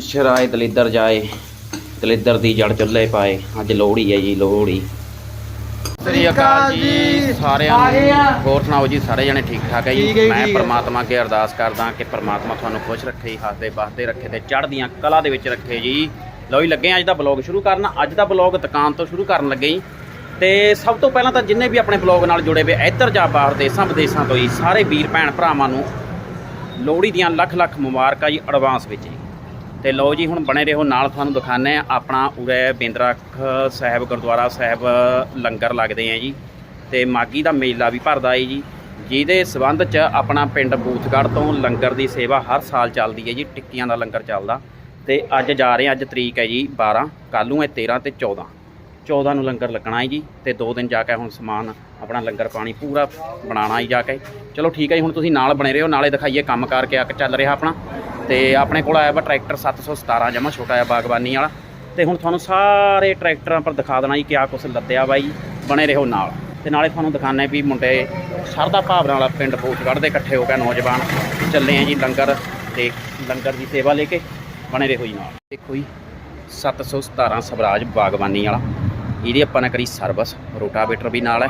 ਸ਼ਰਾਏ ਦਲਿੱਦਰ ਜਾਏ ਦਲਿੱਦਰ ਦੀ ਜੜ ਚੁੱਲ੍ਹੇ ਪਾਏ ਅੱਜ ਲੋਹੜੀ ਹੈ ਜੀ ਲੋਹੜੀ। ਸ੍ਰੀ ਅਕਾਲ ਜੀ ਸਾਰਿਆਂ ਨੂੰ। ਹੋਰ ਸੁਣਾਓ ਜੀ ਸਾਰੇ ਜਣੇ ਠੀਕ ਠਾਕ ਹੈ ਜੀ? ਹੈ ਮੈਂ ਹੈ। ਪ੍ਰਮਾਤਮਾ ਅੱਗੇ ਅਰਦਾਸ ਕਰਦਾ ਕਿ ਪ੍ਰਮਾਤਮਾ ਤੁਹਾਨੂੰ ਖੁਸ਼ ਰੱਖੇ ਜੀ ਹੱਸਦੇ ਵਸਦੇ ਰੱਖੇ ਤੇ ਚੜ੍ਹਦੀਆਂ ਕਲਾ ਦੇ ਵਿੱਚ ਰੱਖੇ ਜੀ। ਲਓ ਜੀ ਲੱਗੇ ਹਾਂ ਅੱਜ ਦਾ ਬਲੌਗ ਸ਼ੁਰੂ ਕਰਨ। ਅੱਜ ਦਾ ਬਲੌਗ ਦੁਕਾਨ ਤੋਂ ਸ਼ੁਰੂ ਕਰਨ ਲੱਗੇ ਜੀ। ਤੇ ਸਭ ਤੋਂ ਪਹਿਲਾਂ ਤਾਂ ਜਿੰਨੇ ਵੀ ਆਪਣੇ ਬਲੌਗ ਨਾਲ ਜੁੜੇ ਹੋਏ ਇੱਧਰ ਜਾਂ ਬਾਹਰ ਦੇਸਾਂ ਵਿਦੇਸਾਂ ਤੋਂ ਜੀ ਸਾਰੇ ਵੀਰ ਭੈਣ ਭਰਾਵਾਂ ਨੂੰ ਲੋਹੜੀ ਦੀਆਂ ਲੱਖ ਲੱਖ ਮੁਬਾਰਕਾਂ ਜੀ ਐਡਵਾਂਸ ਵਿੱਚ ਜੀ। ਤੇ ਲਓ ਜੀ, ਹੁਣ ਬਣੇ ਰਹੋ ਨਾਲ ਤੁਹਾਨੂੰ ਦਿਖਾਣੇ ਆ ਆਪਣਾ ਉਰੇ ਬਿੰਦਰਖ ਸਾਹਿਬ, ਗੁਰਦੁਆਰਾ ਸਾਹਿਬ, ਲੰਗਰ ਲੱਗਦੇ ਆ ਜੀ। ਤੇ ਮਾਗੀ ਦਾ ਮੇਲਾ ਵੀ ਭਰਦਾ ਏ ਜੀ, ਜਿਹਦੇ ਸਬੰਧ 'ਚ ਆਪਣਾ ਪਿੰਡ ਬੂਥਗੜ੍ਹ ਤੋਂ ਲੰਗਰ ਦੀ ਸੇਵਾ ਹਰ ਸਾਲ ਚੱਲਦੀ ਹੈ ਜੀ, ਟਿੱਕੀਆਂ ਦਾ ਲੰਗਰ ਚੱਲਦਾ। ਤੇ ਅੱਜ ਜਾ ਰਹੇ ਅੱਜ ਤਰੀਕ ਹੈ ਜੀ 12 ਕੱਲ੍ਹ ਨੂੰ ਹੈ 13 ਤੇ 14 14 ਨੂੰ ਲੰਗਰ ਲੱਗਣਾ ਹੈ ਜੀ, ਤੇ ਦੋ ਦਿਨ ਜਾ ਕੇ ਹੁਣ ਸਮਾਨ, ਆਪਣਾ ਲੰਗਰ ਪਾਣੀ ਪੂਰਾ ਬਣਾਉਣਾ ਹੈ ਜਾ ਕੇ। ਚਲੋ ਠੀਕ ਹੈ ਜੀ, ਹੁਣ ਤੁਸੀਂ ਨਾਲ ਬਣੇ ਰਹੋ, ਨਾਲੇ ਦਿਖਾਈਏ ਕੰਮ ਕਰਕੇ ਆ ਚੱਲ ਰਿਹਾ ਆਪਣਾ। ਤੇ ਆਪਣੇ ਕੋਲ ਆਇਆ ਵਾ ਟਰੈਕਟਰ 717 ਜਮਾ ਛੋਟਾ ਜਿਹਾ ਬਾਗਬਾਨੀ ਵਾਲਾ। ਤੇ ਹੁਣ ਤੁਹਾਨੂੰ ਸਾਰੇ ਟਰੈਕਟਰਾਂ ਪਰ ਦਿਖਾ ਦੇਣਾ ਜੀ ਕਿਆ ਕੁਛ ਲੱਦਿਆ ਬਾਈ ਬਣੇ ਰਹੋ ਨਾਲ। ਤੇ ਨਾਲੇ ਤੁਹਾਨੂੰ ਦਿਖਾਣੇ ਵੀ ਮੁੰਡੇ ਸ਼ਰਧਾ ਭਾਵਨਾ ਵਾਲਾ ਪਿੰਡ ਬੂਥਗੜ੍ਹ ਦੇ ਇਕੱਠੇ ਹੋ ਕੇ ਨੌਜਵਾਨ ਚੱਲੇ ਆ ਜੀ ਲੰਗਰ ਤੇ ਲੰਗਰ ਦੀ ਸੇਵਾ ਲੈ ਕੇ, ਬਣੇ ਰਹੋ ਜੀ ਨਾਲ। ਦੇਖੋ ਜੀ 717 ਸਵਰਾਜ ਬਾਗਬਾਨੀ ਵਾਲਾ। ਇਹਦੀ ਆਪਾਂ ਨੇ ਕਰੀ ਸਰਵਿਸ, ਰੋਟਾਵੇਟਰ ਵੀ ਨਾਲ ਹੈ।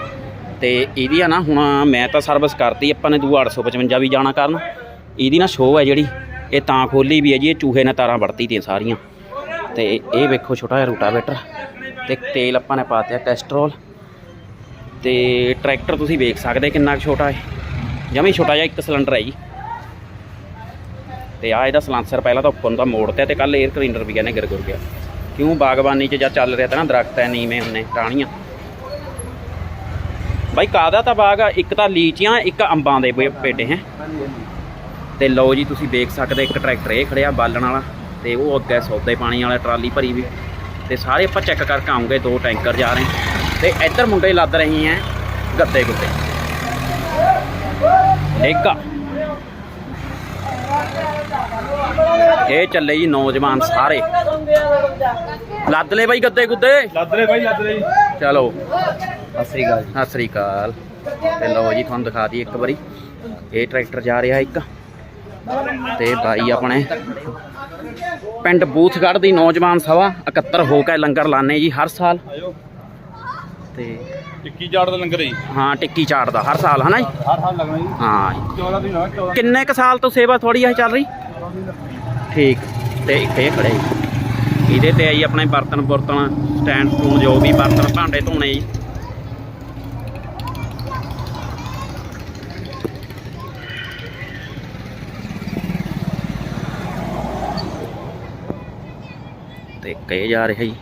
ਤੇ ਇਹਦੀ ਆ ਨਾ, ਹੁਣ ਮੈਂ ਤਾਂ ਸਰਵਿਸ ਕਰਤੀ, ਆਪਾਂ ਨੇ ਦੂ 855 ਵੀ ਜਾਣਾ ਕਰਨ। ਇਹਦੀ ਨਾ ਸ਼ੋਅ ਹੈ ਜਿਹੜੀ ਇਹ ਤਾਂ ਖੋਲੀ ਵੀ ਹੈ ਜੀ, ਇਹ ਚੂਹੇ ਨੇ ਤਾਰਾਂ ਵੜਤੀ ਦੀਆਂ ਸਾਰੀਆਂ। ਤੇ ਇਹ ਵੇਖੋ ਛੋਟਾ ਜਿਹਾ ਰੂਟਾਵੇਟਰ। ਤੇ ਤੇਲ ਆਪਾਂ ਨੇ ਪਾਤਿਆ ਕੈਸਟਰੋਲ। ਤੇ ਟਰੈਕਟਰ ਤੁਸੀਂ ਵੇਖ ਸਕਦੇ ਕਿੰਨਾ ਕੁ ਛੋਟਾ ਹੈ ਜਮੀ ਛੋਟਾ ਜਿਹਾ ਇੱਕ ਸਿਲੰਡਰ ਹੈ ਜੀ। ਤੇ ਆ ਇਹਦਾ ਸਲਾਂਸਰ ਪਹਿਲਾਂ ਤਾਂ ਉੱਪਰ ਨੂੰ ਤਾਂ ਮੋੜ ਤੇ ਤੇ ਕੱਲ 에ਅਰ ਕਲੀਨਰ ਵੀ ਕਹਿੰਦੇ ਗਿਰ ਗੁਰ ਗਿਆ। ਕਿਉਂ ਬਾਗਬਾਨੀ 'ਚ ਜਦ ਚੱਲ ਰਿਹਾ ਤਾਂ ਨਾ ਦਰਖਤ ਐ ਨੀਵੇਂ ਹੁੰਨੇ ਟਾਹਣੀਆਂ। ਬਾਈ ਕਾਦਾ ਤਾਂ ਬਾਗ ਆ? ਇੱਕ ਤਾਂ ਲੀਚੀਆਂ, ਇੱਕ ਅੰਬਾਂ ਦੇ ਪੇਡੇ ਹੈ। ਤੇ ਲਓ ਜੀ ਤੁਸੀਂ ਦੇਖ ਸਕਦੇ ਇੱਕ ਟਰੈਕਟਰ ਇਹ ਖੜਿਆ ਬਾਲਣ ਵਾਲਾ ਤੇ ਉਹ ਅੱਗੇ ਸੌਦੇ ਪਾਣੀ ਵਾਲਾ ਟਰਾਲੀ ਭਰੀ ਵੀ। ਤੇ ਸਾਰੇ ਆਪਾਂ ਚੈੱਕ ਕਰਕੇ ਆਉਂਗੇ ਦੋ ਟੈਂਕਰ ਜਾ ਰਹੇ ਤੇ ਇੱਧਰ ਮੁੰਡੇ ਲੱਦ ਰਹੇ ਹੈ ਗੱਦੇ ਗੁੱਦੇ। ਡੇਗਾ। ਇਹ ਚੱਲੇ ਜੀ ਨੌਜਵਾਨ ਸਾਰੇ। ਲੱਦ ਲੈ ਬਾਈ ਗੱਦੇ ਗੁੱਦੇ? ਲੱਦ ਰਹੇ ਬਾਈ ਲੱਦ ਰਹੇ ਚਲੋ। ਸਤਿ ਸ੍ਰੀ ਅਕਾਲ ਸਤਿ ਸ੍ਰੀ ਅਕਾਲ। ਤੇ ਲਓ ਜੀ ਤੁਹਾਨੂੰ ਦਿਖਾ ਦਈਏ ਇੱਕ ਵਾਰੀ। ਇਹ ਟਰੈਕਟਰ ਜਾ ਰਿਹਾ ਇੱਕ। ਤੇ ਬਾਈ ਆਪਣੇ ਪਿੰਡ ਬੂਥਗੜ੍ਹ ਦੀ ਨੌਜਵਾਨ ਸਭਾ ਇਕੱਤਰ ਹੋ ਕੇ ਲੰਗਰ ਲਾਣੇ ਜੀ ਹਰ ਸਾਲ। ਤੇ ਟਿੱਕੀ ਚਾੜ ਦਾ ਲੰਗਰ ਹੈ ਜੀ। ਹਾਂ ਟਿੱਕੀ ਚਾਟ ਦਾ ਹਰ ਸਾਲ ਹਨਾ ਜੀ? ਹਰ ਸਾਲ ਲੱਗਣਾ ਜੀ। ਹਾਂ ਜੀ। 14 ਦਿਨ ਹੋਇਆ 14 ਕਿੰਨੇ ਕ ਸਾਲ ਤੋਂ ਸੇਵਾ ਥੋੜੀ ਇਹ ਚੱਲ ਰਹੀ? ਠੀਕ। ਤੇ ਇਹ ਖੜੇ ਜੀ। ਇਹਦੇ ਤੇ ਆਈ ਆਪਣੇ ਬਰਤਨ ਬੁਰਤਨ ਸਟੈਂਡ ਸਟੂਨ ਜੋ ਵੀ ਬਰਤਨ ਭਾਂਡੇ ਧੋਣੇ ਜੀ। ਤੇ ਕਹੇ ਜਾ ਰਿਹਾ ਜੀ।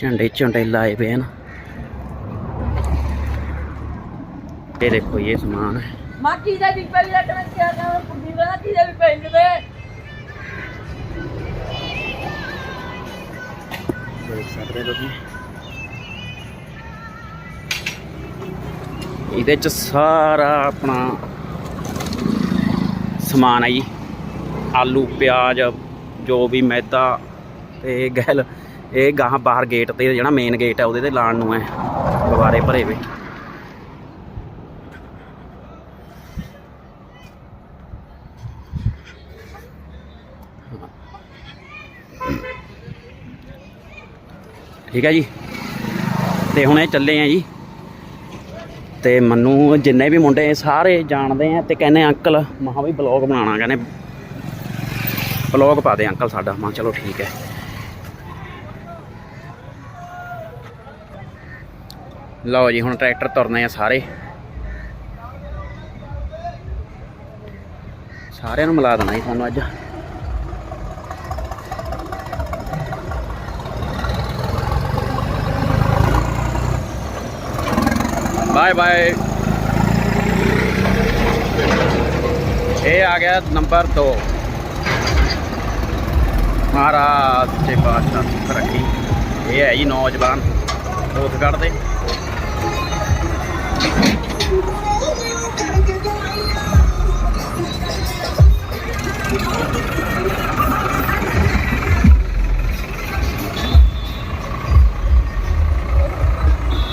ਝੰਡੇ ਝੰਡੇ ਲਾਏ ਪਏ ਹਨ। ਇਹ ਦੇਖੋ ਇਹ ਸਮਾਨ ਹੈ। ਮਾਕੀ ਦਾ ਵੀ ਪਹਿਲੇ ਕਰਾਂ ਕਿਆ ਕਰਾਂ ਪੁੱਡੀ ਦਾ ਕੀ ਦਾ ਵੀ ਦੇਖ ਸਕਦੇ ਹੋ ਤੁਸੀਂ। ਇਹਦੇ ਚ ਸਾਰਾ ਆਪਣਾ ਸਮਾਨ ਹੈ ਜੀ। ਆਲੂ, ਪਿਆਜ਼, ਜੋ ਵੀ ਮੈਦਾ ਤੇ ਗੈਲ, ਇਹ ਗਾਹਾਂ ਬਾਹਰ ਗੇਟ ਤੇ ਜਿਹੜਾ ਮੇਨ ਗੇਟ ਹੈ ਉਹਦੇ ਤੇ ਲਾਣ ਨੂੰ ਹੈ। ਗੁਬਾਰੇ ਭਰੇ ਵੇ ਠੀਕ ਹੈ ਜੀ। ਤੇ ਹੁਣ ਇਹ ਚੱਲੇ ਆ ਜੀ। ਤੇ ਮੈਨੂੰ, ਜਿੰਨੇ ਵੀ ਮੁੰਡੇ ਸਾਰੇ ਜਾਣਦੇ ਆ ਤੇ ਕਹਿੰਦੇ ਅੰਕਲ ਮਹਾ ਵੀ ਬਲੌਗ ਬਣਾਉਣਾ, ਕਹਿੰਦੇ ਬਲੌਗ ਪਾ ਦੇ ਅੰਕਲ ਸਾਡਾ। ਮੈਂ ਚਲੋ ਠੀਕ ਹੈ। ਲਓ ਜੀ, ਹੁਣ ਟਰੈਕਟਰ ਤੁਰਨੇ ਆ ਸਾਰੇ। ਸਾਰਿਆਂ ਨੂੰ ਮਿਲਾ ਦੇਣਾ ਜੀ ਤੁਹਾਨੂੰ ਅੱਜ। Bye bye. ਇਹ ਆ ਗਿਆ ਨੰਬਰ 2 ਮਹਾਰਾਜ ਤੇ ਪਾਤਸ਼ਾਹ ਸੁੱਖ ਰੱਖੀ ਇਹ ਹੈ ਜੀ ਨੌਜਵਾਨ ਦੋਸਤਗੜ ਦੇ।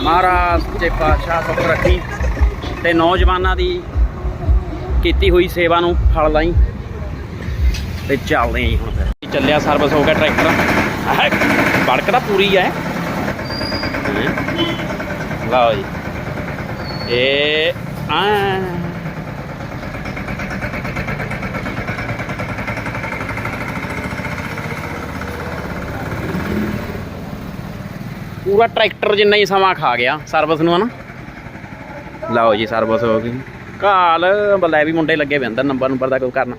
ਮਹਾਰਾਜ ਤੇ ਪਾਤਸ਼ਾਹ ਸੁਖ ਰੱਖੀ ਤੇ ਨੌਜਵਾਨਾਂ ਦੀ ਕੀਤੀ ਹੋਈ ਸੇਵਾ ਨੂੰ ਫਲ ਲਾਈ ਤੇ ਚੱਲਦੇ ਆਂ ਜੀ ਹੁਣ ਫਿਰ। ਚੱਲਿਆ ਸਰਵਿਸ ਹੋ ਗਿਆ ਟਰੈਕਟਰ। ਬੜਕ ਤਾਂ ਪੂਰੀ ਹੈ ਲਓ ਜੀ। ਇਹ ਆ। ਪੂਰਾ ਟਰੈਕਟਰ ਜਿੰਨਾ ਹੀ ਸਮਾਂ ਖਾ ਗਿਆ ਸਰਵਿਸ ਨੂੰ, ਹਨਾ? ਲਓ ਜੀ ਸਰਵਿਸ ਹੋ ਗਈ। ਕਾਲ ਬੱਲੇ ਵੀ ਮੁੰਡੇ ਲੱਗੇ ਵੇ ਅੰਦਰ ਨੰਬਰ ਨੰਬਰ ਦਾ ਕੋਈ ਕਰਨਾ।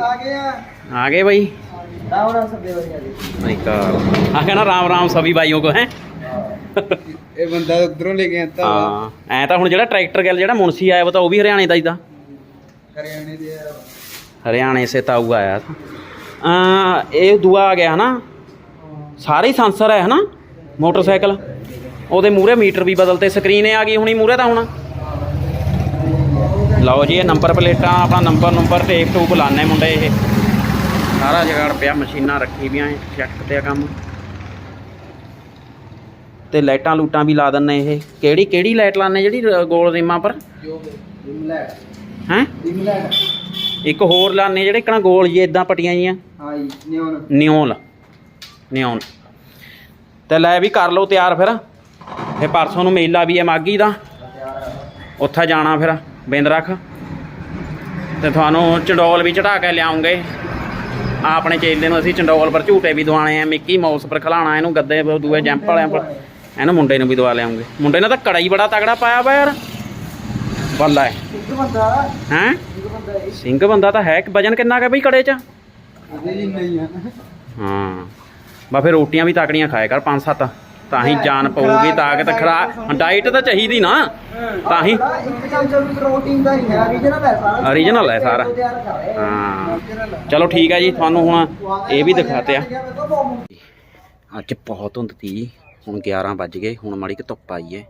ਆ ਗਏ ਆ ਆ ਗਏ ਬਈ ਰਾਮ ਰਾਮ ਸਭੇ ਵਧੀਆ ਜੀ ਨਹੀਂ ਕਾਲ ਆ ਕਹਿੰਦਾ ਰਾਮ ਰਾਮ ਸਭੀ ਭਾਈਓ ਕੋ ਹੈ ਇਹ ਬੰਦਾ ਉਧਰੋਂ ਲੈ ਕੇ ਆਂਦਾ ਹਾਂ ਐ ਤਾਂ ਹੁਣ ਜਿਹੜਾ ਟਰੈਕਟਰ ਗੱਲ ਜਿਹੜਾ ਮੁਨਸੀ ਆਇਆ ਵਾ ਤਾਂ ਉਹ ਵੀ ਹਰਿਆਣੇ ਦਾ ਹੀ ਤਾਂ ਹਰਿਆਣੇ ਦੇ ਆ हरियाणा से ताऊ आया था आ, ਇਹ ਦੂਆ ਆ ਗਿਆ ਹਨਾ ਸਾਰੇ ਹੀ ਸੈਂਸਰ ਹੈ ਹਨਾ ਮੋਟਰਸਾਈਕਲ ਉਹਦੇ ਮੂਹਰੇ ਮੀਟਰ ਵੀ ਬਦਲਤੇ ਸਕਰੀਨ ਆ ਗਈ ਹੁਣੀ ਮੂਹਰੇ ਤਾਂ ਹੁਣ ਲਓ ਜੀ, ਇਹ ਨੰਬਰ ਪਲੇਟਾਂ, ਆਪਣਾ ਨੰਬਰ ਨੰਬਰ ਟੇਪ ਟੂਪ ਲਾਣੇ ਮੁੰਡੇ ਇਹ। ਸਾਰਾ ਜਗਾੜ ਪਿਆ, ਮਸ਼ੀਨਾਂ ਰੱਖੀ ਵੀਆਂ ਚੈੱਕ ਤੇ ਕੰਮ। ਤੇ ਲਾਈਟਾਂ ਲੂਟਾਂ ਵੀ ਲਾ ਦਿੰਨੇ ਇਹ। ਕਿਹੜੀ ਕਿਹੜੀ ਲਾਈਟ ਲਾਣੇ ਜਿਹੜੀ ਗੋਲ ਰੀਮਾਂ ਪਰ? ਹੈ? ਇੱਕ ਹੋਰ ਲਾਣੇ ਜਿਹੜੇ ਕਣਾ ਗੋਲ ਜੀ ਇਦਾਂ ਪਟੀਆਂ ਜੀਆਂ? ਹਾਂ ਜੀ ਨਿਓਨ। ਨਿਓਨ। ਨਿਓਨ ਤੇ ਲੈ ਵੀ ਕਰ ਲਓ ਤਿਆਰ ਫਿਰ। ਫੇ ਪਰਸੋਂ ਨੂੰ ਮੇਲਾ ਵੀ ਹੈ ਮਾਗੀ ਦਾ। ਉੱਥੇ ਜਾਣਾ ਫਿਰ। ਬਿੰਦ ਰੱਖ। ਤੇ ਤੁਹਾਨੂੰ ਚੰਡੋਲ ਵੀ ਚੜਾ ਕੇ ਲਿਆਉਂਗੇ। ਆ ਆਪਣੇ ਚੇਲੇ ਨੂੰ ਅਸੀਂ ਚੰਡੋਲ ਪਰ ਝੂਟੇ ਵੀ ਦਵਾਣੇ ਆ ਮਿੱਕੀ ਮਾਊਸ ਪਰ ਖਲਾਣਾ ਇਹਨੂੰ ਗੱਦੇ ਦੂਏ ਜੰਪ ਵਾਲਿਆਂ ਪਰ। ਇਹਨੂੰ ਮੁੰਡੇ ਨੂੰ ਵੀ ਦਵਾ ਲਿਆਉਂਗੇ। ਮੁੰਡੇ ਨੇ ਤਾਂ ਕੜਾ ਹੀ ਬੜਾ ਤਗੜਾ ਪਾਇਆ ਵਾ ਯਾਰ। ਬੱਲਾ ਹੈ। ਹੈਂ? ਸਿੰਘ ਬੰਦਾ ਤਾਂ ਹੈ ਕਿ ਵਜਨ ਕਿੰਨਾ ਕੁ ਬਈ ਕੜੇ 'ਚ? ਹਾਂ। ਬਾ ਫਿਰ ਰੋਟੀਆਂ ਵੀ ਤਾਕੜੀਆਂ ਖਾਇਆ ਕਰ ਪੰਜ ਸੱਤ। ਤਾਂ ਹੀ ਜਾਨ ਪਊਗੀ ਤਾਕਤ ਖਰਾ ਡਾਈਟ ਤਾਂ ਚਾਹੀਦੀ ਨਾ। ਤਾਂ ਹੀ ਇੱਕ ਚਮਚਾ ਵੀ ਪ੍ਰੋਟੀਨ ਦਾ ਹੀ ਹੈ ਓਰੀਜਨਲ ਹੈ ਸਾਰਾ। ਹੈ ਹਾਂ। ਚਲੋ ਠੀਕ ਹੈ ਜੀ ਤੁਹਾਨੂੰ ਹੁਣ ਇਹ ਵੀ ਦਿਖਾਤੇ ਆ। ਅੱਜ ਬਹੁਤ ਧੁੰਦ ਤੀ। ਹੁਣ 11 ਵੱਜ ਗਏ ਹੁਣ ਮਾੜੀ ਕਿ ਧੁੱਪ ਆਈ ਹੈ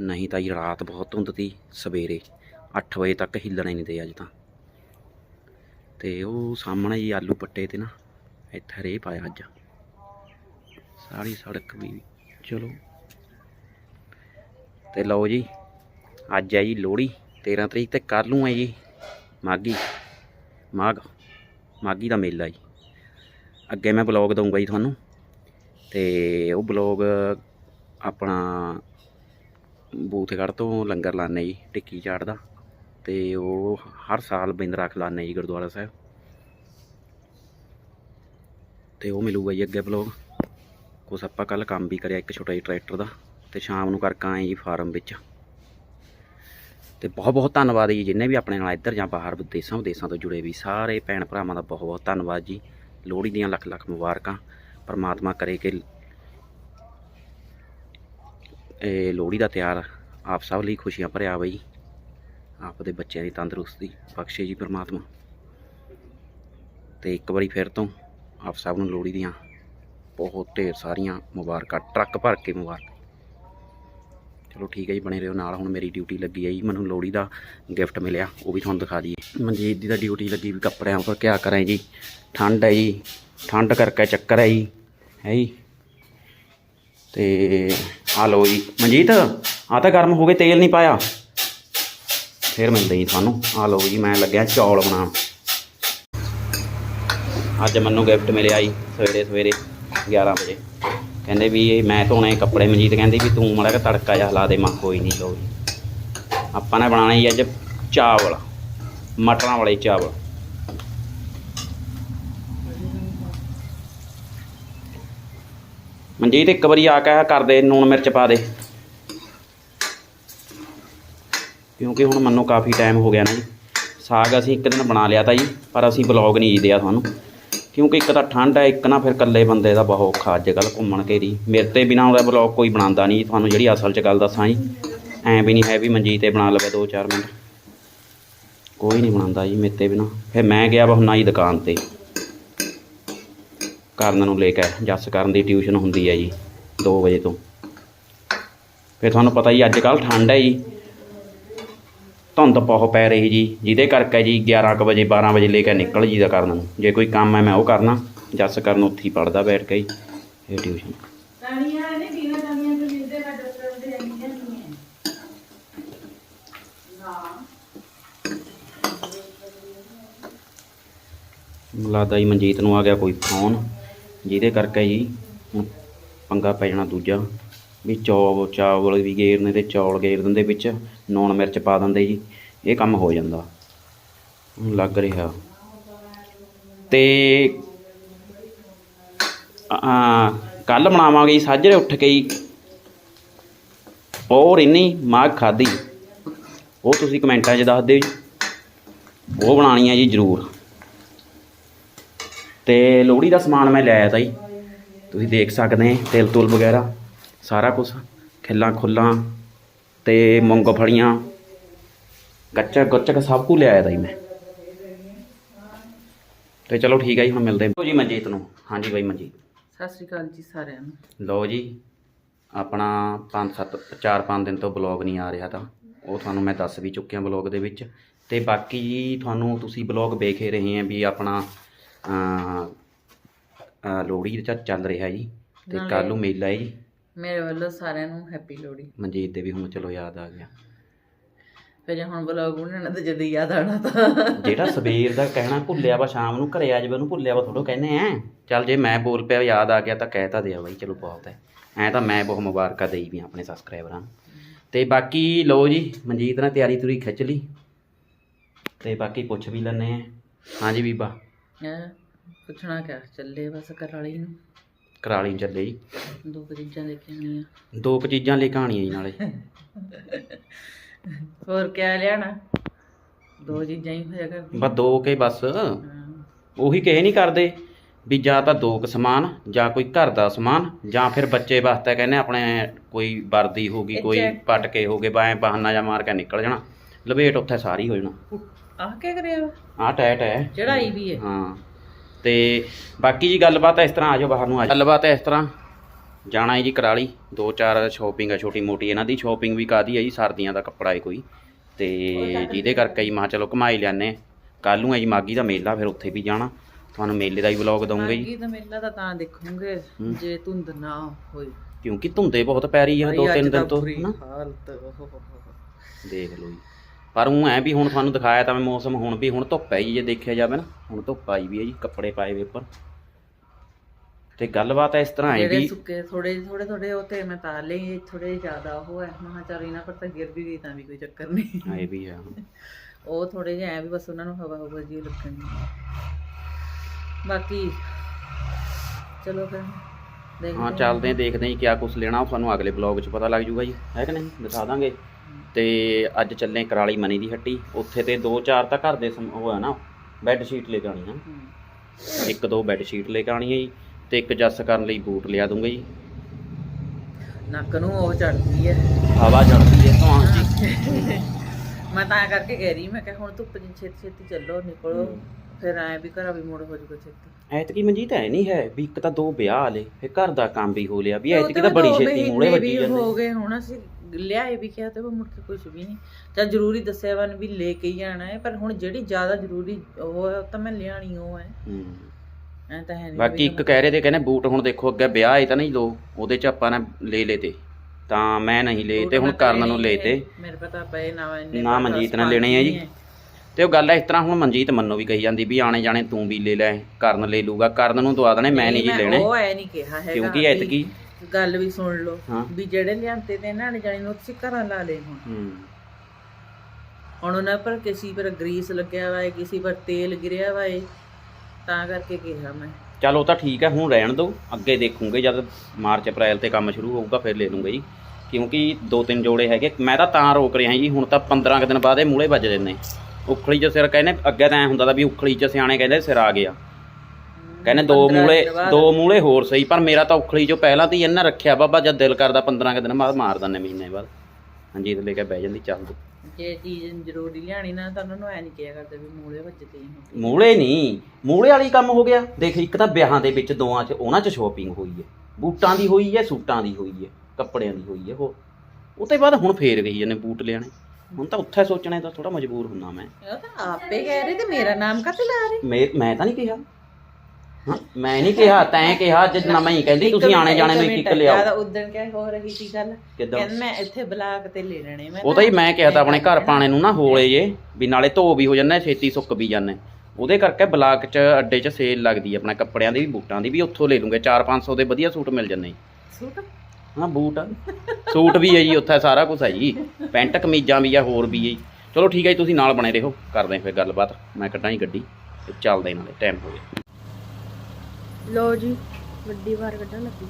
ਨਹੀਂ ਤਾਂ ਜੀ ਰਾਤ ਬਹੁਤ ਧੁੰਦ ਤੀ ਸਵੇਰੇ। 8 ਵਜੇ ਤੱਕ ਹਿੱਲਣੇ ਨਹੀਂ ਦੇ ਅੱਜ ਤਾਂ। ਤੇ ਉਹ ਸਾਹਮਣੇ ਜੀ ਆਲੂ ਪੱਟੇ ਤੇ ਨਾ ਇੱਥੇ ਰੇ ਪਾਇਆ ਅੱਜ। ਸਾਰੀ ਸੜਕ ਵੀ। ਚਲੋ। ਤੇ ਲਓ ਜੀ, ਅੱਜ ਹੈ ਜੀ ਲੋਹੜੀ 13 ਤਰੀਕ ਤੇ ਕੱਲ ਨੂੰ ਹੈ ਜੀ ਮਾਗੀ ਮਾਘ ਮਾਗੀ ਦਾ ਮੇਲਾ ਜੀ। ਅੱਗੇ ਮੈਂ ਬਲੌਗ ਦਊਂਗਾ ਜੀ ਤੁਹਾਨੂੰ। ਤੇ ਉਹ ਬਲੌਗ ਆਪਣਾ ਬੂਥਗੜ੍ਹ ਤੋਂ ਲੰਗਰ ਲਾਣੇ ਜੀ, ਟਿੱਕੀ ਚਾੜ ਦਾ। ਤੇ ਉਹ ਹਰ ਸਾਲ ਬਿੰਦ ਰੱਖ ਲਾਣੇ ਜੀ ਗੁਰਦੁਆਰਾ ਸਾਹਿਬ। ਤੇ ਉਹ ਮਿਲੂਗਾ ਜੀ ਅੱਗੇ ਬਲੌਗ ਕੁਛ ਆਪਾਂ ਕੱਲ ਕੰਮ ਵੀ ਕਰਿਆ ਇੱਕ ਛੋਟਾ ਜਿਹਾ ਟਰੈਕਟਰ ਦਾ ਤੇ ਸ਼ਾਮ ਨੂੰ ਕਰਕੇ ਆਏ ਜੀ ਫਾਰਮ ਵਿੱਚ। ਤੇ ਬਹੁਤ ਬਹੁਤ ਧੰਨਵਾਦ ਜੀ, ਜਿੰਨੇ ਵੀ ਆਪਣੇ ਨਾਲ ਇੱਧਰ ਜਾਂ ਬਾਹਰ ਦੇਸ਼ਾਂ ਵਿਦੇਸ਼ਾਂ ਤੋਂ ਜੁੜੇ ਵੀ, ਸਾਰੇ ਭੈਣ ਭਰਾਵਾਂ ਦਾ ਬਹੁਤ ਬਹੁਤ ਧੰਨਵਾਦ ਜੀ। ਲੋਹੜੀ ਦੀਆਂ ਲੱਖ ਲੱਖ ਮੁਬਾਰਕਾਂ, ਪਰਮਾਤਮਾ ਕਰੇ ਕਿ ਇਹ ਲੋਹੜੀ ਦਾ ਤਿਉਹਾਰ ਆਪ ਸਭ ਲਈ ਖੁਸ਼ੀਆਂ ਭਰਿਆ ਹੋਵੇ ਜੀ। ਆਪ ਦੇ ਬੱਚਿਆਂ ਦੀ ਤੰਦਰੁਸਤੀ ਬਖਸ਼ੇ ਜੀ ਪਰਮਾਤਮਾ। ਤੇ ਇੱਕ ਵਾਰੀ ਫਿਰ ਤੋਂ ਆਪ ਸਭ ਨੂੰ ਲੋਹੜੀ ਦੀਆਂ ਬਹੁਤ ਢੇਰ ਸਾਰੀਆਂ ਮੁਬਾਰਕਾਂ, ਟਰੱਕ ਭਰ ਕੇ ਮੁਬਾਰਕ। ਚਲੋ ਠੀਕ ਹੈ ਜੀ, ਬਣੇ ਰਹੋ ਨਾਲ। ਹੁਣ ਮੇਰੀ ਡਿਊਟੀ ਲੱਗੀ ਹੈ ਜੀ, ਮੈਨੂੰ ਲੋਹੜੀ ਦਾ ਗਿਫਟ ਮਿਲਿਆ, ਉਹ ਵੀ ਤੁਹਾਨੂੰ ਦਿਖਾ ਦਈਏ। ਮਨਜੀਤ ਦੀ ਤਾਂ ਡਿਊਟੀ ਲੱਗੀ ਵੀ ਕੱਪੜਿਆਂ ਉੱਪਰ, ਕਿਆ ਕਰਾਂ ਜੀ? ਠੰਡ ਹੈ ਜੀ, ਠੰਡ ਕਰਕੇ ਚੱਕਰ ਹੈ ਜੀ ਹੈ ਜੀ? ਤੇ ਆ ਲਓ ਜੀ, ਮਨਜੀਤ ਆ ਤਾਂ ਗਰਮ ਹੋ ਗਏ ਤੇਲ ਨਹੀਂ ਪਾਇਆ। ਫਿਰ ਮਿਲਦੇ ਜੀ ਤੁਹਾਨੂੰ ਆ ਲਓ ਜੀ, ਮੈਂ ਲੱਗਿਆ ਚੌਲ ਬਣਾਉਣ। ਅੱਜ ਮੈਨੂੰ ਗਿਫਟ ਮਿਲਿਆ ਜੀ ਸਵੇਰੇ ਸਵੇਰੇ 11 ਵਜੇ। ਕਹਿੰਦੇ ਵੀ ਇਹ ਮੈਂ ਧੋਣੇ ਕੱਪੜੇ। ਮਨਜੀਤ ਕਹਿੰਦੀ ਵੀ ਤੂੰ ਮਾੜਾ ਜਿਹਾ ਤੜਕਾ ਜਿਹਾ ਲਾ ਦੇ। ਮਾਂ ਕੋਈ ਨਹੀਂ ਲਓ ਜੀ। ਆਪਾਂ ਨੇ ਬਣਾਉਣਾ ਜੀ ਅੱਜ ਚਾਵਲ। ਮਟਰਾਂ ਵਾਲੇ ਚਾਵਲ। ਮਨਜੀਤ ਇੱਕ ਵਾਰੀ ਆ ਕੇ ਕਰ ਦੇ, ਨੂਣ ਮਿਰਚ ਪਾ ਦੇ। ਕਿਉਂਕਿ ਹੁਣ ਮੈਨੂੰ ਕਾਫੀ ਟਾਈਮ ਹੋ ਗਿਆ ਨਾ ਜੀ। ਸਾਗ ਅਸੀਂ ਇੱਕ ਦਿਨ ਬਣਾ ਲਿਆ ਤਾ ਜੀ, ਪਰ ਅਸੀਂ ਬਲੌਗ ਨਹੀਂ ਜੀ ਦਿਆ ਤੁਹਾਨੂੰ। ਕਿਉਂਕਿ ਇੱਕ ਤਾਂ ਠੰਡ ਹੈ, ਇੱਕ ਨਾ ਫਿਰ ਇਕੱਲੇ ਬੰਦੇ ਦਾ ਬਹੁਤ ਔਖਾ ਅੱਜ ਕੱਲ੍ਹ ਘੁੰਮਣ ਘੇਰੀ। ਮੇਰੇ ਤੇ ਬਿਨਾਂ ਉਹਦਾ ਬਲੌਗ ਕੋਈ ਬਣਾਉਂਦਾ ਨਹੀਂ, ਤੁਹਾਨੂੰ ਜਿਹੜੀ ਅਸਲ 'ਚ ਗੱਲ ਦੱਸਾਂ ਜੀ। ਐਂ ਵੀ ਨਹੀਂ ਹੈ ਵੀ ਮਨਜੀਤ ਤੇ ਬਣਾ ਲਵੇ 2-4 ਮਿੰਟ। ਕੋਈ ਨਹੀਂ ਬਣਾਉਂਦਾ ਜੀ ਮੇਰੇ ਤੇ ਬਿਨਾਂ। ਫਿਰ ਮੈਂ ਗਿਆ ਵਾ ਹੁਣ ਦੁਕਾਨ ਤੇ। ਕਰਨ ਨੂੰ ਲੈ ਕੇ, ਜੱਸ ਕਰਨ ਦੀ ਟਿਊਸ਼ਨ ਹੁੰਦੀ ਹੈ ਜੀ 2 ਵਜੇ ਤੋਂ। ਫਿਰ ਤੁਹਾਨੂੰ ਪਤਾ ਹੀ ਅੱਜ ਕੱਲ੍ਹ ਠੰਡ ਹੈ ਜੀ। ਧੁੰਦ ਬਹੁਤ ਪੈ ਰਹੀ ਜੀ ਜਿਹਦੇ ਕਰਕੇ ਜੀ 11 ਕੁ ਵਜੇ 12 ਵਜੇ ਲੈ ਕੇ ਨਿਕਲ ਜੀਦਾ ਕਰਨ। ਨੂੰ ਜੇ ਕੋਈ ਕੰਮ ਹੈ ਮੈਂ ਉਹ ਕਰਨਾ ਜੱਸ ਕਰਨ ਉੱਥੇ ਹੀ ਪੜਦਾ ਬੈਠ ਕੇ ਇਹ ਟਿਊਸ਼ਨ ਦੇ ਹੈ ਜੀ ਮਨਜੀਤ ਨੂੰ ਆ ਗਿਆ ਕੋਈ ਫੋਨ ਜਿਹਦੇ ਕਰਕੇ ਜੀ ਪੰਗਾ ਪੈ ਜਾਣਾ ਦੂਜਾ। ਵੀ ਚੌਲ, ਚਾਵਲ ਵੀ ਗੇਰਨੇ ਤੇ ਚੌਲ ਗੇਰ ਦਿੰਦੇ ਵਿੱਚ, ਨੂਣ ਮਿਰਚ ਪਾ ਦਿੰਦੇ ਜੀ, ਇਹ ਕੰਮ ਹੋ ਜਾਂਦਾ। ਲੱਗ ਰਿਹਾ। ਤੇ ਆ ਕੱਲ ਬਣਾਵਾਂਗੇ ਜੀ, ਸਾਜਰੇ ਉੱਠ ਕੇ ਜੀ। ਔਰ ਇੰਨੀ ਮਾਗ ਖਾਦੀ ਉਹ ਤੁਸੀਂ ਕਮੈਂਟਾਂ 'ਚ ਦੱਸ ਦਿਓ ਜੀ। ਉਹ ਬਣਾਉਣੀ ਹੈ ਜੀ ਜ਼ਰੂਰ। ਤੇ ਲੋਹੜੀ ਦਾ ਸਮਾਨ ਮੈਂ ਲੈ ਆਇਆ ਤਾ ਜੀ। ਤੁਸੀਂ ਦੇਖ ਸਕਦੇ ਹੋ ਤਿਲ ਤੁਲ ਵਗੈਰਾ। ਸਾਰਾ ਕੁਝ ਖਿੱਲਾਂ ਖੁੱਲਾਂ ਤੇ ਮੂੰਗਫਲੀਆਂ ਗੱਚਕ ਗੁੱਚਕ ਸਭ ਕੁਝ ਲਿਆਇਆ ਤਾ ਜੀ ਮੈਂ। ਤੇ ਚਲੋ ਠੀਕ ਹੈ ਜੀ ਹੁਣ ਮਿਲਦੇ ਹਾਂ। ਜੀ ਮਨਜੀਤ ਨੂੰ। ਹਾਂਜੀ ਬਾਈ ਮਨਜੀਤ। ਸਤਿ ਸ਼੍ਰੀ ਅਕਾਲ ਜੀ ਸਾਰਿਆਂ ਨੂੰ। ਲਓ ਜੀ ਆਪਣਾ 5-7 4-5 ਦਿਨ ਤੋਂ ਬਲੌਗ ਨਹੀਂ ਆ ਰਿਹਾ ਤਾਂ। ਉਹ ਤੁਹਾਨੂੰ ਮੈਂ ਦੱਸ ਵੀ ਚੁੱਕਿਆ ਬਲੌਗ ਦੇ ਵਿੱਚ। ਤੇ ਬਾਕੀ ਜੀ ਤੁਹਾਨੂੰ ਤੁਸੀਂ ਬਲੌਗ ਵੇਖ ਹੀ ਰਹੇ ਆ ਵੀ ਆਪਣਾ ਅ, ਲੋਹੜੀ ਦਾ ਚੱਲ ਰਿਹਾ ਜੀ। ਤੇ ਕੱਲ੍ਹ ਨੂੰ ਮੇਲਾ ਹੈ ਜੀ। ਮੇਰੇ ਵੱਲੋਂ ਸਾਰਿਆਂ ਨੂੰ ਹੈਪੀ ਲੋਹੜੀ। ਮਨਜੀਤ ਦੇ ਵੀ ਹੁਣ ਚਲੋ ਯਾਦ ਆ ਗਿਆ। ਫਿਰ ਜੇ ਹੁਣ ਵਲੌਗ ਬਣਾਉਣਾ ਤਾਂ ਜਦ ਯਾਦ ਆਣਾ ਤਾਂ। ਜਿਹੜਾ ਸਵੇਰ ਦਾ ਕਹਿਣਾ ਭੁੱਲਿਆ ਵਾ ਸ਼ਾਮ ਨੂੰ ਘਰੇ ਆ ਜਾਵੇ ਉਹਨੂੰ ਭੁੱਲਿਆ ਵਾ ਥੋੜੋ ਕਹਿੰਦੇ ਆ। ਚੱਲ ਜੇ ਮੈਂ ਬੋਲ ਪਿਆ ਯਾਦ ਆ ਗਿਆ ਤਾਂ ਕਹਿ ਤਾਂ ਦਿਆ ਬਾਈ ਚਲੋ ਬਹੁਤ ਹੈ। ਐ ਤਾਂ ਮੈਂ ਬਹੁਤ ਮੁਬਾਰਕਾਂ ਦੇਈ ਵੀ ਆਪਣੇ ਸਬਸਕ੍ਰਾਈਬਰਾਂ ਨੂੰ। ਤੇ ਬਾਕੀ ਲਓ ਜੀ ਮਨਜੀਤ ਨੇ ਤਿਆਰੀ ਤੁਰੀ ਖਿੱਚ ਲਈ। ਤੇ ਬਾਕੀ ਪੁੱਛ ਵੀ ਲੈਣੇ ਆ। ਹਾਂਜੀ ਬੀਬਾ? ਪੁੱਛਣਾ ਕਿਆ ਚੱਲੇ ਬਸ ਕਰਾਲੀ ਨੂੰ। ਕਰਾਲੀ ਚੱਲੇ ਜੀ। ਦੋ ਕੁ ਚੀਜ਼ਾਂ ਲੈ ਕੇ ਆਉਣੀਆਂ। ਦੋ ਕੁ ਚੀਜ਼ਾਂ ਲੈ ਕੇ ਆਉਣੀਆਂ ਜੀ ਨਾਲੇ। ਹੋਰ ਕਿਆ ਲਿਆਣਾ ਦੋ ਚੀਜ਼ਾਂ ਹੀ ਹੋਇਆ ਕਰਦੀਆਂ। ਬਸ ਦੋ ਕੇ ਬਸ। ਉਹੀ ਕਹੇ ਨਹੀਂ ਕਰਦੇ ਵੀ ਜਾਂ ਤਾਂ ਦੋ ਕੁ ਸਮਾਨ ਜਾਂ ਕੋਈ ਘਰ ਦਾ ਸਮਾਨ ਜਾਂ ਫਿਰ ਬੱਚੇ ਵਾਸਤੇ ਕਹਿੰਦੇ ਆਪਣੇ ਕੋਈ ਵਰਦੀ ਹੋ ਗਈ ਕੋਈ ਅੱਛਾ। ਪਟਕੇ ਹੋ ਗਏ ਬਾਏ ਬਹਾਨਾ ਜਾਂ ਮਾਰ ਕੇ ਨਿਕਲ ਜਾਣਾ। ਲਪੇਟ ਉੱਥੇ ਸਾਰੀ ਹੋ ਜਾਣਾ। ਆਹ ਕੀ ਕਰਿਆ ਵਾ? ਆਹ ਟੈਟ ਹੈ। ਚੜਾਈ ਵੀ ਹੈ। ਹਾਂ। ਤੇ ਬਾਕੀ ਜੀ ਗੱਲਬਾਤ ਇਸ ਤਰ੍ਹਾਂ ਆਜੋ ਬਾਹਰ ਨੂੰ ਆ ਗੱਲਬਾਤ ਇਸ ਤਰ੍ਹਾਂ। ਜਾਣਾ ਹੈ ਜੀ ਕਰਾਲੀ। ਦੋ ਚਾਰ ਸ਼ਾਪਿੰਗ ਹੈ ਛੋਟੀ ਮੋਟੀ। ਇਹਨਾਂ ਦੀ ਸ਼ਾਪਿੰਗ ਵੀ ਕਾਦੀ ਹੈ ਜੀ ਸਰਦੀਆਂ ਦਾ ਕੱਪੜਾ ਹੈ ਕੋਈ। ਤੇ ਜਿਹਦੇ ਕਰਕੇ ਜੀ ਮਾ ਚਲੋ ਕਮਾਈ ਲਿਆਨੇ ਕੱਲ ਨੂੰ ਹੈ ਜੀ ਮਾਗੀ ਦਾ ਮੇਲਾ ਫਿਰ ਉੱਥੇ ਵੀ ਜਾਣਾ। ਤੁਹਾਨੂੰ ਮੇਲੇ ਦਾ ਵੀ ਵਲੌਗ ਦਊਂਗਾ ਜੀ। ਬਾਕੀ ਤਾਂ ਮੇਲਾ ਤਾਂ ਤਾਂ ਦੇਖੂਗੇ ਹੂੰ। ਜੇ ਧੁੰਦ ਨਾ ਹੋਈ ਕਿਉਂਕਿ ਧੁੰਦੇ ਬਹੁਤ ਪੈ ਰਹੀ ਆ ਦੋ ਤਿੰਨ ਦਿਨ ਤਾਂ ਹਨਾ? ਹਾਲਤ। ਹੋ ਹੋ ਹੋ। ਦੇਖ ਲਓ ਜੀ। ਪਰ ਉਹ ਐ ਵੀ ਹੁਣ ਤੁਹਾਨੂੰ ਦਿਖਾਇਆ ਤਾਂ ਮੈਂ ਮੌਸਮ ਹੁਣ ਵੀ ਹੁਣ ਧੁੱਪ ਹੈ ਜੀ ਜੇ ਦੇਖਿਆ ਜਾਵੇ ਨਾ ਹੁਣ ਧੁੱਪ ਆਈ ਵੀ ਹੈ ਜੀ ਕੱਪੜੇ ਪਾਏ ਵੇ ਉੱਪਰ। ਤੇ ਗੱਲਬਾਤ ਇਸ ਤਰ੍ਹਾਂ ਹੈ ਜਿਹੜੇ ਵੀ ਸੁੱਕੇ ਥੋੜੇ ਥੋੜੇ ਥੋੜੇ ਉਹ ਤੇ ਮੈਂ ਤਾਰ ਲਏ ਥੋੜੇ ਜ਼ਿਆਦਾ ਉਹ ਹੈ। ਮਹਾ ਚੱਲ ਇਹਨਾਂ ਪਰ ਤਾਂ ਗਿਰ ਵੀ ਗਈ ਤਾਂ ਵੀ ਕੋਈ ਚੱਕਰ ਨਹੀਂ। ਹਾਂ, ਇਹ ਵੀ ਹੈ। ਉਹ ਥੋੜੇ ਜਿਹੇ ਐ ਵੀ ਬਸ ਉਹਨਾਂ ਨੂੰ ਹਵਾ ਹਵਾ ਜੀ ਲੱਗਣੀ। ਬਾਕੀ ਚਲੋ ਫਿਰ। ਹਾਂ ਚੱਲਦੇ ਹਾਂ ਦੇਖਦੇ ਹਾਂ ਜੀ ਕਿਆ ਕੁਝ ਲੈਣਾ ਉਹ ਤੁਹਾਨੂੰ ਅਗਲੇ ਬਲੌਗ 'ਚ ਪਤਾ ਲੱਗ ਜੂਗਾ ਜੀ ਹੈ ਕਿ ਨਹੀਂ? ਦਿਖਾ ਦਾਂਗੇ। ਤੇ ਅੱਜ ਚੱਲੇ ਕਰਾਲੀ ਮਨੀ ਦੀ ਹੱਟੀ। ਉੱਥੇ ਤੇ ਦੋ ਚਾਰ ਤਾਂ ਘਰ ਦੇ ਸਮ- ਉਹ ਹੈ ਨਾ ਬੈੱਡ ਸ਼ੀਟ ਲੈ ਕੇ ਆਉਣੀ। ਇੱਕ ਦੋ ਬੈੱਡ ਸ਼ੀਟ ਲੈ ਕੇ ਆਉਣੀ ਹੈ ਜੀ ਤੇ ਇੱਕ ਜੱਸ ਕਰਨ ਲਈ ਬੂਟ ਲਿਆ ਦੂੰਗਾ ਜੀ। ਨੱਕ ਨੂੰ ਉਹ ਚੜਦੀ ਹੈ। ਹਵਾ ਚੜਦੀ ਹੈ ਧੁਆਂ ਜੀ। ਮੈਂ ਤਾਂ ਕਰਕੇ ਕਹਿ ਰਹੀ ਮੈਂ ਕਿਹਾ ਹੁਣ ਧੁੱਪ ਜੀ ਛੇਤੀ ਛੇਤੀ ਚੱਲੋ ਨਿਕਲੋ। ਫਿਰ ਐ ਵੀ ਘਰਾਂ ਵੀ ਮੋੜ ਹੋ ਜੂਗਾ ਛੇਤੀ। ਐਤਕੀ ਮਨਜੀਤ ਐ ਨਹੀਂ ਹੈ ਵੀ ਇੱਕ ਤਾਂ ਦੋ ਵਿਆਹ ਵਾਲੇ ਫਿਰ ਘਰ ਦਾ ਕੰਮ ਵੀ ਹੋ ਲਿਆ ਵੀ ਐਤਕੀ ਤੇ ਬੜੀ ਛੇਤੀ ਮੂਲੇ ਵੱਜੀ ਜਾਂਦੇ। ਹੋ ਗਏ ਹੁਣ ਅਸੀਂ ਲਿਆਏ ਵੀ ਕਿਹਾ ਤੇ ਉਹ ਮੁੜ ਕੇ ਕੁਝ ਵੀ ਨਹੀਂ ਤਾਂ ਜ਼ਰੂਰੀ ਦੱਸਿਆ ਵਨ ਵੀ ਲੈ ਕੇ ਹੀ ਆਣਾ ਹੈ ਪਰ ਹੁਣ ਜਿਹੜੀ ਜ਼ਿਆਦਾ ਜ਼ਰੂਰੀ ਉਹ ਹੈ ਉਹ ਤਾਂ ਮੈਂ ਲਿਆਣੀ ਉਹ ਹੈ। ਹੂੰ। ਐ ਤਾਂ ਹੈ ਨਹੀਂ ਬਾਕੀ ਇੱਕ ਕਹਿ ਰਹੇ ਤੇ ਕਹਿੰਦੇ ਬੂਟ ਹੁਣ ਦੇਖੋ ਅੱਗੇ ਵਿਆਹ ਹੈ ਤਾਂ ਨਹੀਂ ਲੋ ਉਹਦੇ ਚ ਆਪਾਂ ਨੇ ਲੈ ਲਏ ਤੇ। ਤਾਂ ਮੈਂ ਨਹੀਂ ਲਏ ਤੇ ਹੁਣ ਕਰਨ ਨੂੰ ਲਏ ਤੇ। ਮੇਰੇ ਪਤਾ ਪਏ ਨਾ ਨਾ ਮਨਜੀਤ ਨੇ ਲੈਣੇ ਆ ਜੀ। ਤੇ ਉਹ ਗੱਲ ਇਸ ਤਰ੍ਹਾਂ ਹੁਣ ਮਨਜੀਤ ਮੰਨੋ ਵੀ ਕਹੀ ਜਾਂਦੀ ਵੀ ਆਣੇ ਜਾਣੇ ਤੂੰ ਵੀ ਲੈ ਲੈ ਕਰਨ ਲੈ ਲੂਗਾ ਕਰਨ ਨੂੰ ਦਵਾ ਦੇਣੇ ਮੈਂ ਨਹੀਂ ਜੀ ਲੈਣੇ। ਉਹ ਐ ਨਹੀਂ ਕਿਹਾ ਹੈਗਾ ਕਿਉਂਕਿ ਵੀ ਐਤਕੀ ਗੱਲ ਵੀ ਸੁਣ ਲਓ ਹਾਂ। ਵੀ ਜਿਹੜੇ ਲਿਆਂਤੇ ਤੇ ਇਹਨਾਂ ਨੇ ਜਾਣੀ ਨੂੰ ਤੁਸੀਂ ਘਰਾਂ ਲਾ ਲਏ ਹੁਣ। ਹੂੰ। ਹੁਣ ਉਹਨਾਂ ਪਰ ਕਿਸੇ ਪਰ ਗਰੀਸ ਲੱਗਿਆ ਹੈ ਕਿਸੇ ਪਰ ਤੇਲ ਗਿਰਿਆ ਹੈ ਤਾਂ ਕਰਕੇ ਕਿਹਾ ਮੈਂ। ਚਲ ਉਹ ਤਾਂ ਠੀਕ ਹੈ ਹੁਣ ਰਹਿਣ ਦਿਓ ਅੱਗੇ ਦੇਖੂਗੇ ਜਦ ਮਾਰਚ ਅਪ੍ਰੈਲ ਤੇ ਕੰਮ ਸ਼ੁਰੂ ਹੋਊਗਾ ਫਿਰ ਲੈ ਲੂੰਗਾ ਜੀ। ਕਿਉਂਕਿ ਦੋ ਤਿੰਨ ਜੋੜੇ ਹੈਗੇ ਮੈਂ ਤਾਂ ਤਾਂ ਰੋਕ ਰਿਹਾ ਜੀ ਹੁਣ ਤਾਂ 15 ਕੁ ਦਿਨ ਬਾਅਦ ਇਹ ਮੂਲੇ ਵੱਜ ਦਿੰਨੇ ਉਖਲੀ 'ਚ ਸਿਰ ਕਹਿੰਦੇ ਅੱਗੇ ਤਾਂ ਐ ਹੁੰਦਾ ਤਾਂ ਵੀ ਉਖਲੀ 'ਚ ਸਿਆਣੇ ਕਹਿੰਦੇ ਸਿਰ ਆ ਗਿਆ। ਕਹਿੰਦੇ ਦੋ 15 ਮੂਲੇ ਦਿਨ ਬਾਅਦ। ਦੋ ਮੂਲੇ ਹੋਰ ਸਹੀ ਪਰ ਮੇਰਾ ਤਾਂ ਉਖਲੀ 'ਚੋਂ ਪਹਿਲਾਂ ਤੇ ਹੀ ਇਹਨਾਂ ਰੱਖਿਆ ਬਾਬਾ ਜਦ ਦਿਲ ਕਰਦਾ 15 ਕੁ ਦਿਨ ਬਾਅਦ ਮਾਰ ਦਿੰਨੇ ਮਹੀਨੇ ਬਾਅਦ। ਹਾਂਜੀ ਤੇ ਲੈ ਕੇ ਬਹਿ ਜਾਂਦੀ ਚੱਲ। ਤੂੰ ਜੇ ਚੀਜ਼ ਜ਼ਰੂਰੀ ਲਿਆਣੀ ਨਾ ਤਾਂ ਉਹਨਾਂ ਨੂੰ ਐ ਨਹੀਂ ਕਿਹਾ ਕਰਦੇ ਵੀ ਮੂਲੇ ਵੱਜਦੇ ਹੀ ਹੋਣ। ਮੂਲੇ ਨਹੀਂ ਮੂਲੇ ਵਾਲੀ ਕੰਮ ਹੋ ਗਿਆ। ਦੇਖ ਇੱਕ ਤਾਂ ਵਿਆਹਾਂ ਦੇ ਵਿੱਚ ਦੋਆਂ 'ਚ ਉਹਨਾਂ 'ਚ ਸ਼ੋਪਿੰਗ ਹੋਈ ਹੈ। ਬੂਟਾਂ ਦੀ ਹੋਈ ਹੈ ਸੂਟਾਂ ਦੀ ਹੋਈ ਹੈ ਕੱਪੜਿਆਂ ਦੀ ਹੋਈ ਹੈ ਉਹ ਉਹ ਤੋਂ ਬਾਅਦ ਹੁਣ ਫੇਰ ਗਈ ਇਹਨੇ ਬੂਟ ਲੈਣੇ ਹੁਣ ਤਾਂ ਉੱਥੇ ਸੋਚਣੇ ਤਾਂ ਥੋੜਾ ਮਜਬੂਰ ਹੁੰਨਾ ਮੈਂ। ਉਹ ਤਾਂ ਆਪੇ ਕਹਿ ਰਹੇ ਤੇ ਮੇਰਾ ਨਾਮ ਕਾਤੇ ਲਾ ਰਹੇ? ਮੈਂ ਮੈਂ ਤਾਂ ਨਹੀਂ ਕਿਹਾ। ਹਾਂ ਮੈਂ ਨਹੀਂ ਕਿਹਾ ਤੈਂ ਕਿਹਾ ਜਦ ਨਾ ਮੈਂ ਹੀ ਕਹਿੰਦੀ ਤੁਸੀਂ ਆਣੇ ਜਾਣੇ ਨੂੰ ਇੱਕ ਇੱਕ ਲਿਆਓ। ਉਦੋਂ ਕਿਆ ਹੋ ਰਹੀ ਸੀ ਗੱਲ? ਕਿੱਦਾਂ? ਕਹਿੰਦਾ ਮੈਂ ਇੱਥੇ ਬਲਾਕ ਤੇ ਲੈ ਲੈਣੇ ਮੈਂ ਉਹ ਤਾਂ ਹੀ ਮੈਂ ਕਿਹਾ ਤਾਂ ਆਪਣੇ ਘਰ ਪਾਣੇ ਨੂੰ ਨਾ ਹੋਲੇ ਜੇ ਵੀ ਨਾਲੇ ਧੋ ਵੀ ਹੋ ਜਾਂਦੇ ਛੇਤੀ ਸੁੱਕ ਵੀ ਜਾਂਦੇ। ਉਹਦੇ ਕਰਕੇ ਬਲਾਕ 'ਚ ਅੱਡੇ 'ਚ ਸੇਲ ਲੱਗਦੀ ਹੈ ਆਪਣਾ ਕੱਪੜਿਆਂ ਦੀ ਵੀ ਬੂਟਾਂ ਦੀ ਵੀ ਉੱਥੋਂ ਲੈ ਲੂੰਗੇ 4-500 ਦੇ ਵਧੀਆ ਸੂਟ ਮਿਲ ਜੰਨੇ ਸੂਟ? ਹਾਂ, ਬੂਟ। ਸੂਟ ਵੀ ਹੈ ਜੀ, ਉੱਥੇ ਸਾਰਾ ਕੁਝ ਹੈ ਜੀ। ਪੈਂਟ, ਕਮੀਜ਼ਾਂ ਵੀ ਆ, ਹੋਰ ਵੀ ਹੈ ਜੀ। ਚਲੋ ਠੀਕ ਹੈ ਜੀ, ਤੁਸੀਂ ਨਾਲ ਬਣੇ ਰਹੋ। ਕਰਦੇ ਹਾਂ ਫਿਰ ਗੱਲਬਾਤ। ਮੈਂ ਕੱਢਾਂ ਜੀ ਗੱਡੀ ਤੇ ਚੱਲਦੇ ਨਾਲੇ ਟਾਈਮ ਹੋ ਗਿਆ। ਲੋ ਜੀ, ਵੱਡੀ ਵਾਰ ਕੱਢਣ ਲੱਗੀ।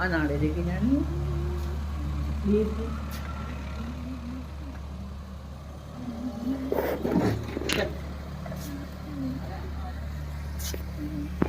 ਆ ਨਾਲੇ ਦੇ ਕੇ ਜਾਣੀ ਹੈ। ਠੀਕ ਹੈ